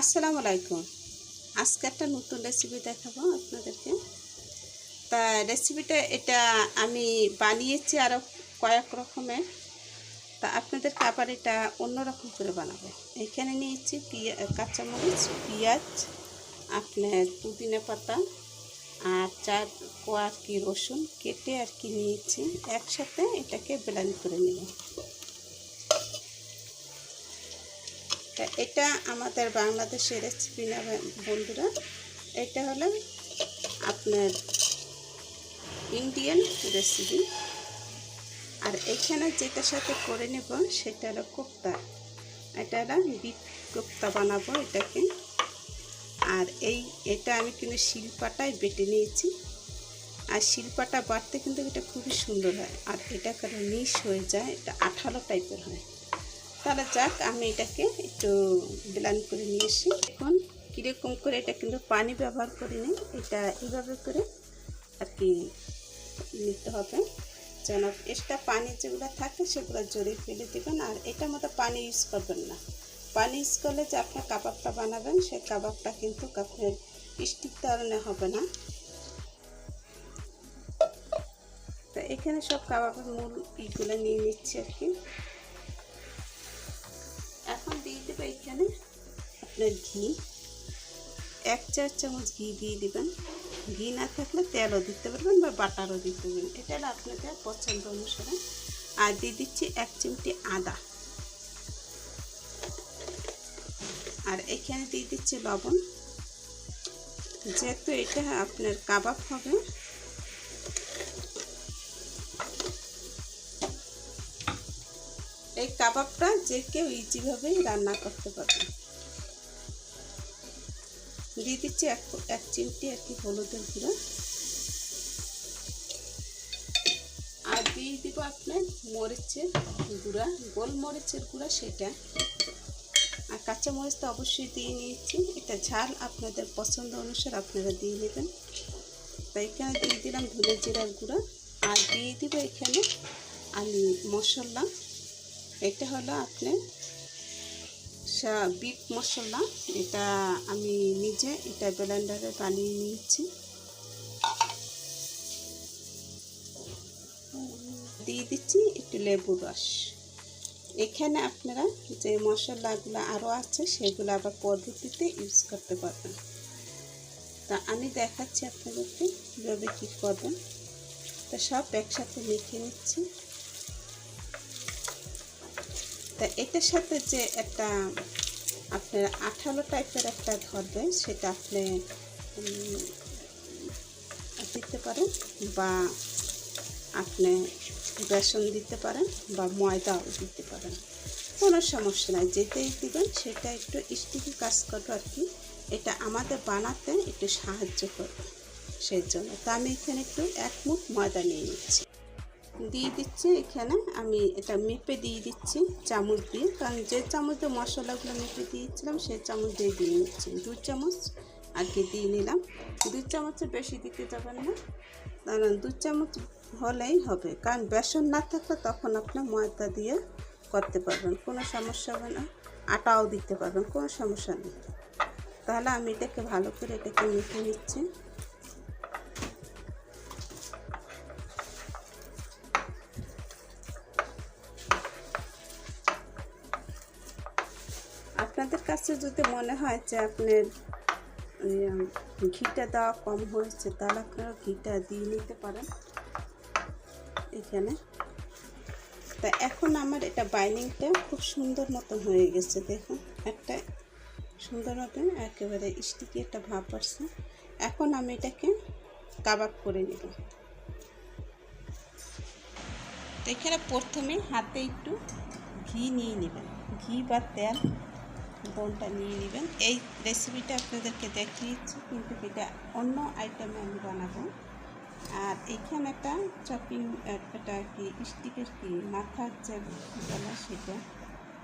আসসালামু আলাইকুম। আজকে একটা নতুন রেসিপি দেখাবো আপনাদেরকে। তা রেসিপিটা এটা আমি বানিয়েছি আরও কয়েক রকমের। তা আপনাদেরকে আবার এটা অন্যরকম করে বানাবো। এখানে নিয়েছি পিয়া, কাঁচামরিচ, পেঁয়াজ, আপনার পুদিনা পাতা আর চার কোয়া আর কি রসুন। কেটে আর কি নিয়েছি। একসাথে এটাকে ব্লেন্ড করে নেব তা এটা আমাদের বাংলাদেশের রেসিপি না বন্ধুরা? এটা হলো আপনার ইন্ডিয়ান রেসিপি আর এখানে যেটার সাথে করে নেব সেটা হলো কোপ্তা। এটা হলো বিট কোপ্তা বানাবো এটাকে। আর এই, এটা আমি কিন্তু শিলপাটায় বেটে নিয়েছি। আর শিলপাটা বাড়তে কিন্তু এটা খুবই সুন্দর হয়। আর এটা কারণ মিশ হয়ে যায়, এটা আঠালো টাইপের হয়। তাহলে যাক, আমি এটাকে একটু ব্লান করে নিয়ে এসি এখন কীরকম করে এটা কিন্তু পানি ব্যবহার করি নি এটা এইভাবে করে আর কি নিতে হবে। যেন এক্সট্রা পানি যেগুলো থাকে সেগুলো জড়িয়ে ফেলে দেবেন। আর এটার মতো পানি ইউজ করবেন না। পানি ইউজ করলে যে আপনার কাবাবটা বানাবেন, সেই কাবাবটা কিন্তু আপনার স্টিক ধরনের হবে না। তো এখানে সব কাবাবের মূল ইগুলো নিয়ে নিচ্ছি আর কি। আপনার ঘি। এক চার চামচ ঘি দিয়ে দেবেন। ঘি না থাকলে তেলও দিতে পারবেন বা বাটারও দিতে পারবেন। এটা আপনাদের পছন্দ অনুসারে। আর দিয়ে দিচ্ছি এক চিমটি আদা। আর এখানে দিয়ে দিচ্ছি লবণ। যেহেতু এটা আপনার কাবাব হবে, এই কাবাবটা যে কেউ ইজিভাবেই রান্না করতে পারবে দিয়ে দিচ্ছি এক এক চিমটি আর কি হলুদের গুঁড়ো। আর দিয়ে দিব আপনার মরিচের গুঁড়া, গোলমরিচের গুঁড়া সেটা। আর কাঁচা মরিচ তো অবশ্যই দিয়ে নিয়েছি। এটা ঝাল আপনাদের পছন্দ অনুসারে আপনারা দিয়ে নেবেন। তাই এখানে দিয়ে দিলাম ধনে জিরার গুঁড়া। আর দিয়ে দিব এখানে আমি মশলা। এটা হলো আপনার বিট মশলা, এটা আমি নিজে এটা ব্লেন্ডারে বানিয়ে নিয়েছি। দিয়ে দিচ্ছি একটু লেবুর রস। এখানে আপনারা যে মশলাগুলো আরও আছে, সেগুলো আবার পদ্ধতিতে ইউজ করতে পারবেন। তা আমি দেখাচ্ছি আপনাদেরকে কীভাবে কী করবেন। তা সব একসাথে মেখে নিচ্ছি। তা এটার সাথে যে একটা আপনার আঠালো টাইপের একটা ধরবে সেটা আপনি দিতে পারেন বা আপনি বেসন দিতে পারেন বা ময়দাও দিতে পারেন। কোনো সমস্যা নাই, যেটাই দিবেন সেটা একটু স্টিকি কাজ করবে আর কি। এটা আমাদের বানাতে একটু সাহায্য করবে সেই জন্য তা আমি এখানে একটু এক মুঠ ময়দা নিয়ে নিচ্ছি। দিয়ে দিচ্ছি এখানে। আমি এটা মেপে দিয়ে দিচ্ছি চামচ দিয়ে। কারণ যে চামচ মশলাগুলো মেপে দিয়েছিলাম, সেই চামচ দিয়ে দিয়ে নিচ্ছি। দু চামচ আর কি দিয়ে নিলাম। দুই চামচের বেশি দিতে যাবেন না। কারণ দু চামচ হলেই হবে। কারণ বেসন না থাকলে তখন আপনার ময়দা দিয়ে করতে পারবেন। কোনো সমস্যা হবে না। আটাও দিতে পারবেন। কোনো সমস্যা নেই। তাহলে আমি এটাকে ভালো করে এটাকে মেখে নিচ্ছি। আপনাদের কাছে যদি মনে হয় যে আপনার ঘিটা দেওয়া কম হয়েছে, তাহলে আপনারা ঘিটা দিয়ে নিতে পারেন এখানে। তা এখন আমার এটা বাইনিংটা খুব সুন্দর মতন হয়ে গেছে, দেখুন। একটা সুন্দর মতন, একেবারে স্টিকি একটা ভাব আসছে। এখন আমি এটাকে কাবাব করে নেব। এখানে প্রথমে হাতে একটু ঘি নিয়ে নেবেন। ঘি বা তেল দোনটা নিয়ে নেবেন। এই রেসিপিটা আপনাদেরকে দেখিয়েছি, কিন্তু এটা অন্য আইটেমে আমি বানাবো। আর এখানে একটা চপিং একটা কি স্টিকের কি, মাথার যে বলা সেটা,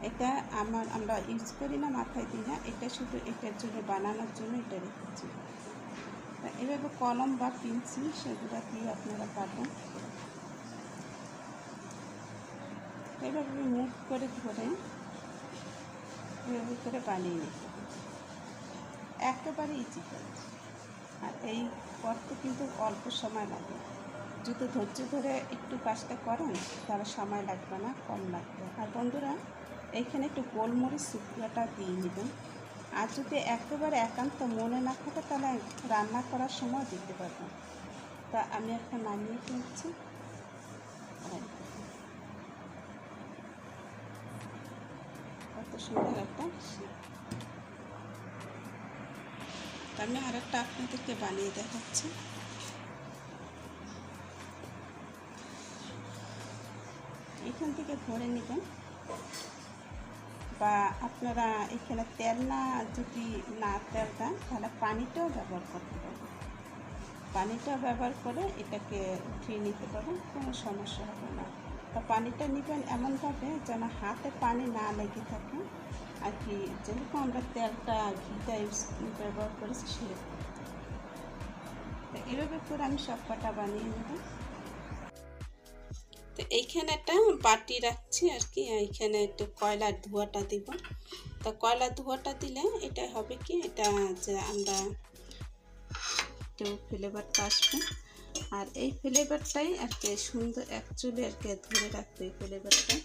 এটা আমার, আমরা ইউজ করি না মাথায় দিই না এটা শুধু এটার জন্য, বানানোর জন্য এটা রেখেছি। এভাবে কলম বা পেন্সিল সেগুলো দিয়ে আপনারা পাবেন। এভাবে মুভ করে ধরে এভাবে করে বানিয়ে নিতে একেবারে ইজি কাজ আর এই করতে কিন্তু অল্প সময় লাগে। যদি ধৈর্য ধরে একটু কাজটা করেন, তাহলে সময় লাগবে না, কম লাগবে। আর বন্ধুরা, এইখানে একটু গোলমরিচ শুকনোটা দিয়ে নেবেন। আর যদি একেবারে একান্ত মনে না থাকে, তাহলে রান্না করার সময় দিতে পারবেন। তা আমি একটা নামিয়ে ফেলছি আর কত সুন্দর একটা শেপ। তা আমি আর একটা আপনাদেরকে বানিয়ে দেখাচ্ছি। এখান থেকে ভরে নেবেন। বা আপনারা এখানে তেল না, যদি না তেল দেন, তাহলে পানিটাও ব্যবহার করতে পারবেন। পানিটা ব্যবহার করে এটাকে উঠিয়ে নিতে পারেন কোনো সমস্যা হবে না। তা পানিটা নেবেন এমনভাবে যেন হাতে পানি না লেগে থাকে। আর কি যেরকম আমরা তেলটা ঘিটা ইউজ ব্যবহার করেছি সেরকম তো এভাবে করে আমি সব কটা বানিয়ে নেব। তো এইখানে একটা বাটি রাখছি আর কি, এইখানে একটু কয়লার ধোয়াটা দিব। তা কয়লার ধোয়াটা দিলে এটা হবে কি, এটা যে আমরা একটু ফ্লেভারটা আসবে। আর এই ফ্লেভারটাই আর কি সুন্দর অ্যাকচুয়ালি আর কি ধরে রাখবে এই ফ্লেভারটা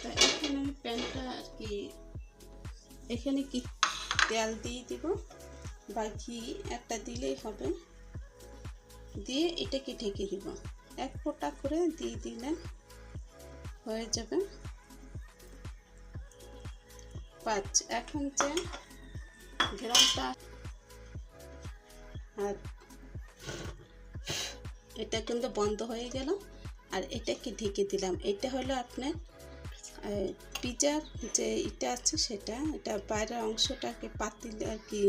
তা এখানে আমি প্যানটা আর কি, এখানে কি তেল দিয়ে দিব বা ঘি একটা দিলেই হবে। দিয়ে এটাকে ঢেকে দিব। এক ফোঁটা করে দিয়ে দিলে হয়ে যাবে। পাঁচ, এখন যে ঘেরানটা আর এটা কিন্তু বন্ধ হয়ে গেল। আর এটাকে ঢেকে দিলাম। এটা হলো আপনার পিজার যে এটা আছে সেটা, এটা বাইরের অংশটাকে পাতিল আর কি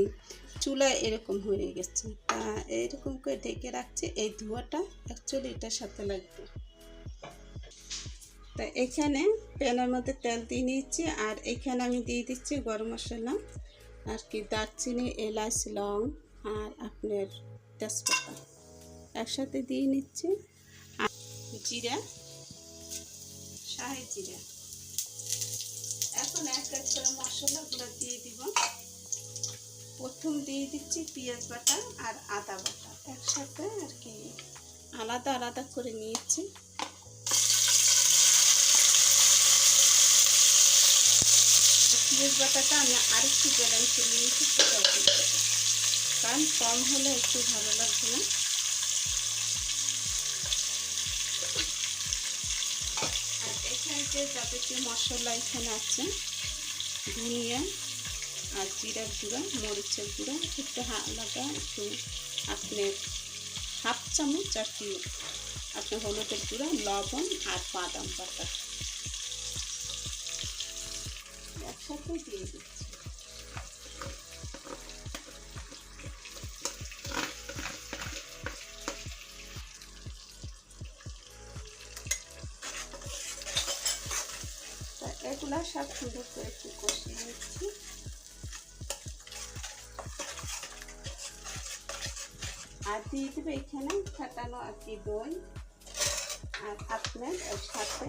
চুলায় এরকম হয়ে গেছে। তা এরকম করে ঢেকে রাখছে, এই ধোঁয়াটা অ্যাকচুয়ালি এটার সাথে লাগবে। তা এখানে প্যানের মধ্যে তেল দিয়ে নিচ্ছি আর এখানে আমি দিয়ে দিচ্ছি গরম মশলা, আর কি দারচিনি, এলাচ, লং, আর আপনার তেজপাতা। একসাথে দিয়ে নিচ্ছি। জিরা, শাহি জিরা। এখন এক এক করে মশলাগুলো দিয়ে দিব। প্রথম দিয়ে দিচ্ছি পেঁয়াজ বাটা আর আদা বাটা। একসাথে আর কি আলাদা আলাদা করে নিয়েছি। পেঁয়াজ বাটাটা আমি আরেকটু ব্যালেন্সে নিয়েছি কারণ কম হলে একটু ভালো লাগবে না আর এখানে যে যাবতীয় মশলা এখানে আছে, ধনিয়া আর জিরার গুঁড়া, মরিচের গুঁড়া, একটু আলাদা একটু আপনার হাফ চামচ আর কি আপনার হলুদের গুঁড়া, লবণ আর বাদাম পাতা একসাথে দিয়ে দিচ্ছি এগুলা সব সুন্দর করে একটু কষিয়ে নিচ্ছি। আর দিয়ে দেবে এখানে ফাটানো আর কি দই আর আপনার এর সাথে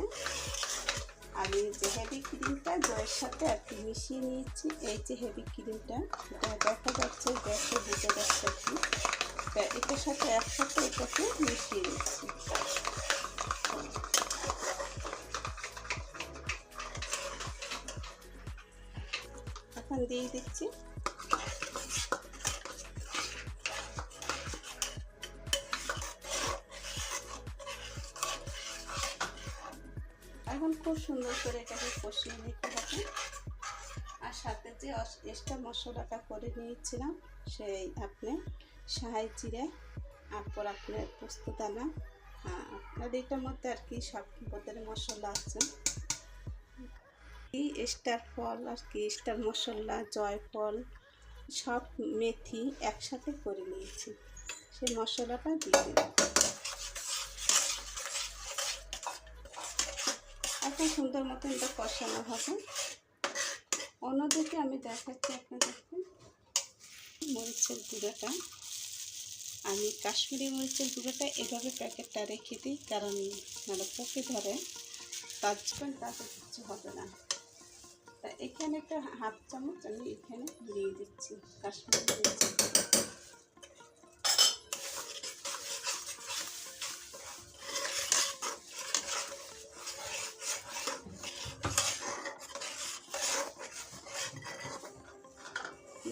আমি যে হেভি ক্রিমটা দইয়ের সাথে আর কি মিশিয়ে নিয়েছি। এই যে হেভি ক্রিমটা এটা দেখা যাচ্ছে দেখে বুঝে যাচ্ছে আর কি এটার সাথে একসাথে এটাকে মিশিয়ে নিচ্ছি। দিয়ে দিচ্ছি। এখন খুব সুন্দর করে এটাকে কষিয়ে নিতে হবে। আর সাথে যে এক্সট্রা মশলাটা করে নিয়েছিলাম, সেই আপনি সাহাই জিরে, তারপর আপনার পোস্ত দানা হ্যাঁ আপনার এটার মধ্যে আর কি সব পদের মশলা আছে। স্টার ফল আর কি, স্টার মশলা, জয়ফল, সব মেথি একসাথে করে নিয়েছি। সেই মশলাটা দিয়ে দিলাম এখন সুন্দর মতো এটা কষানো হবে। অন্যদিকে আমি দেখাচ্ছি আপনাদেরকে মরিচের গুঁড়োটা। আমি কাশ্মীরি মরিচের গুঁড়োটা এভাবে প্যাকেটটা রেখে দিই, কারণ মানে পকে ধরে, তার জন্য তাতে কিছু হবে না। তা এখানে একটা হাফ চামচ আমি এখানে দিয়ে দিচ্ছি, কাশ্মীর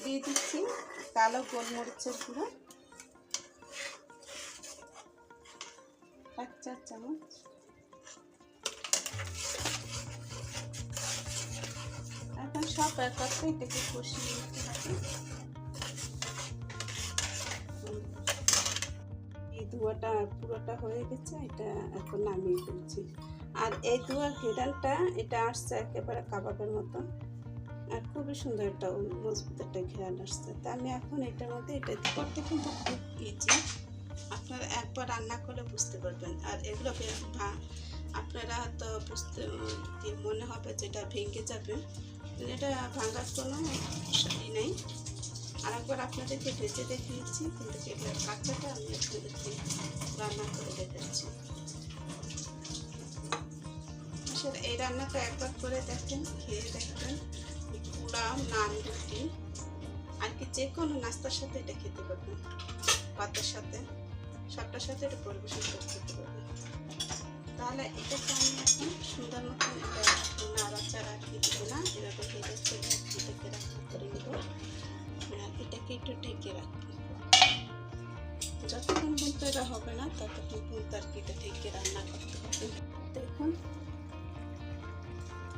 দিয়ে দিচ্ছি কালো গোলমরিচের গুঁড়ো। এক চার চামচ। সব একত্রে এটাকে কষিয়ে নিতে হবে এই ধোয়াটা পুরোটা হয়ে গেছে, এটা এখন নামিয়ে ফেলছি। আর এই ধোয়ার ঘেরানটা এটা আসছে একেবারে কাবাবের মতো আর খুবই সুন্দর একটা মজবুত একটা ঘেরান আসছে। তা আমি এখন এটার মধ্যে এটা করতে কিন্তু খুব ইজি আপনারা একবার রান্না করে বুঝতে পারবেন। আর এগুলোকে ভা- আপনারা হয়তো বুঝতে মনে হবে যে এটা ভেঙে যাবে। এটা ভাঙার কোনো ই নেই। আর একবার আপনাদেরকে ভেজে দেখিয়েছি, কিন্তু এটা কাঁচাটা আমি আপনাদেরকে রান্না করে দেখাচ্ছি। আসলে এই রান্নাটা একবার করে দেখেন, খেয়ে দেখবেন পোলাও নান রুটি। আর কি যে কোনো নাস্তার সাথে এটা খেতে পারবেন ভাতের সাথে সবটার সাথে এটা পরিবেশন করে খেতে পারবেন। তাহলে এটাকে আমি এখন সুন্দর মতন এটা নাড়াচাড়া কি দেবো না এভাবে ভেজে ছেড়ে এটাকে রান্না করে নেব। আর এটাকে একটু ঢেকে রাখব যতক্ষণ পর্যন্ত এটা হবে না, ততক্ষণ পর্যন্ত আর কি ঢেকে রান্না করতে হবে। দেখুন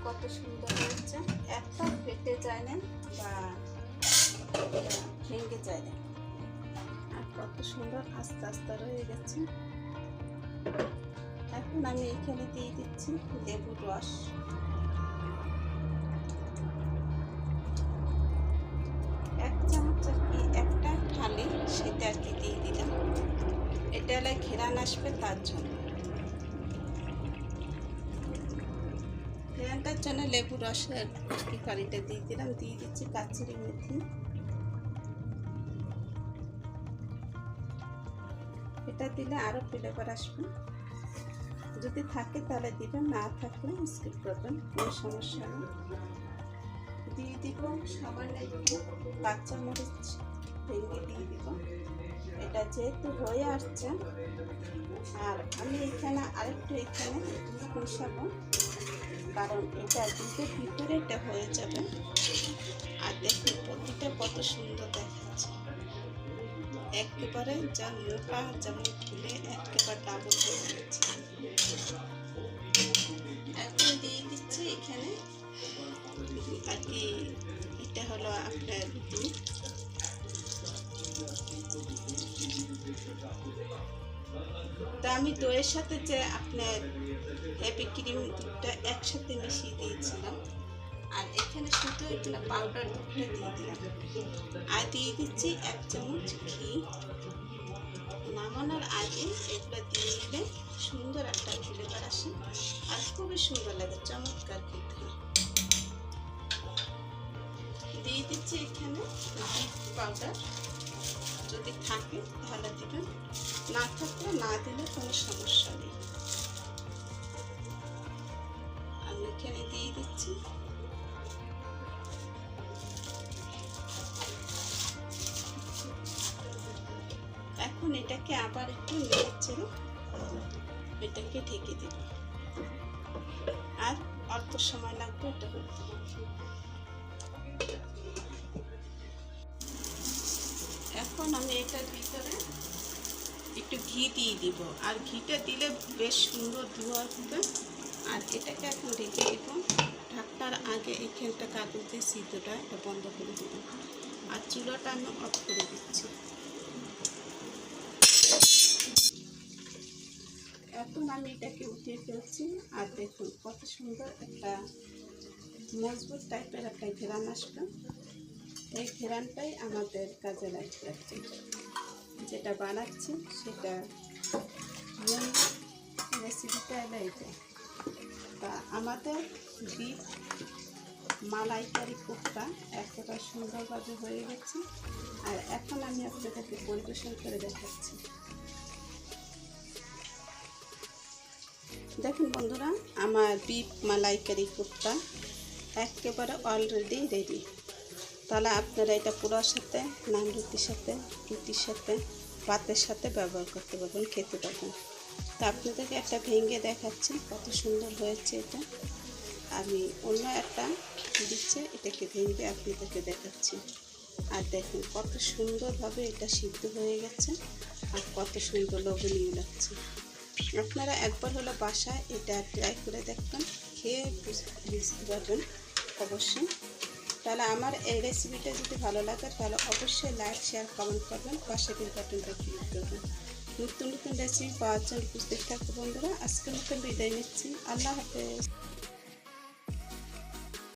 কত সুন্দর হয়েছে। একটা ফেটে যায় না বা ভেঙে যায় না। আর কত সুন্দর আস্তে আস্তে রয়ে গেছে। এখন আমি এখানে দিয়ে দিচ্ছি লেবুর রস। এক চামচ একটা থালি, সেটা আর কি দিয়ে দিলাম। এটা হলে ঘেরান আসবে তার জন্য। ঘেরানটার জন্য লেবু রসের কি কারিটা দিয়ে দিলাম। দিয়ে দিচ্ছি কাচুরি মেথি এটা দিলে আরও ফ্লেভার আসবে। যদি থাকে তাহলে দিবেন, না থাকলে স্কিপ করবেন কোনো সমস্যা নেই। দিয়ে দিব সামান্য একটু ভেঙে দিয়ে দিব। এটা যেহেতু হয়ে আসছে, আর আমি এখানে আরেকটু এখানে মিশাবো কারণ এটা দুধের ভিতরে এটা হয়ে যাবে। আর দেখুন, প্রতিটা কত সুন্দর দেখাচ্ছে একেবারে যা মোটা যেমন ফুলে একেবারে ডাবল হয়ে গেছে এখন দিয়ে দিচ্ছি এখানে। আর কি, এটা হলো আপনার দুধ তা আমি দইয়ের সাথে যে আপনার হেভি ক্রিম দুধটা একসাথে মিশিয়ে দিয়েছিলাম। আর এখানে শুধু এখানে পাউডার দুধটা দিয়ে দিলাম। আর দিয়ে দিচ্ছি এক চামচ ঘি। নামানোর আগে এগুলো দিয়ে নিলে সুন্দর একটা ফ্লেভার আসে। আর খুবই সুন্দর লাগে, চমৎকার খেতে দিয়ে দিচ্ছি এখানে পাউডার যদি থাকে তাহলে দিবেন। না থাকলে না দিলে কোনো সমস্যা নেই। আমি এখানে দিয়ে দিচ্ছি এখন এটাকে আবার একটু নেড়ে এটাকে ঢেকে দেব। আর অল্প সময় লাগবে এটা করতে এখন আমি এটার ভিতরে একটু ঘি দিয়ে দিব। আর ঘিটা দিলে বেশ সুন্দর ধোয়া হবে। আর এটাকে এখন ঢেকে দেব। ঢাকটার আগে এখানটা কাগজ দিয়ে সিদ্ধটা এটা বন্ধ করে দেব। আর চুলাটা আমি অফ করে দিচ্ছি। এখন আমি এটাকে উঠিয়ে ফেলছি। আর দেখুন, কত সুন্দর একটা মজবুত টাইপের একটা ঘেরান আসবে এই ঘেরানটাই আমাদের কাজে কি যেটা বানাচ্ছি, সেটা রেসিপিটা এলো এটা তা আমাদের বিফ মালাইকারি কোপ্তা এতটা সুন্দরভাবে হয়ে গেছে। আর এখন আমি আপনাদেরকে পরিবেশন করে দেখাচ্ছি। দেখুন বন্ধুরা, আমার বিপ মালাইকারি কোপ্তা একেবারে অলরেডি রেডি তাহলে আপনারা এটা পুরোর সাথে নান রুটির সাথে রুটির সাথে, ভাতের সাথে ব্যবহার করতে পারবেন, খেতে পারবেন। তা আপনাদেরকে একটা ভেঙে দেখাচ্ছি, কত সুন্দর হয়েছে এটা। আমি অন্য একটা দিচ্ছে, এটাকে ভেঙে আপনাদেরকে দেখাচ্ছি। আর দেখুন কত সুন্দরভাবে এটা সিদ্ধ হয়ে গেছে, আর কত সুন্দর লোভনীয় লাগছে। আপনারা একবার হলো বাসায় এটা ট্রাই করে দেখবেন, খেয়ে বুঝতে পারবেন অবশ্যই। তাহলে আমার এই রেসিপিটা যদি ভালো লাগে, তাহলে অবশ্যই লাইক শেয়ার কমেন্ট করবেন, পাশে বিল বাটনটা ক্লিক করবেন। নতুন নতুন রেসিপি পাওয়ার জন্য বুঝতে থাকব বন্ধুরা। আজকের মতো বিদায় নিচ্ছি। আল্লাহ হাফেজ।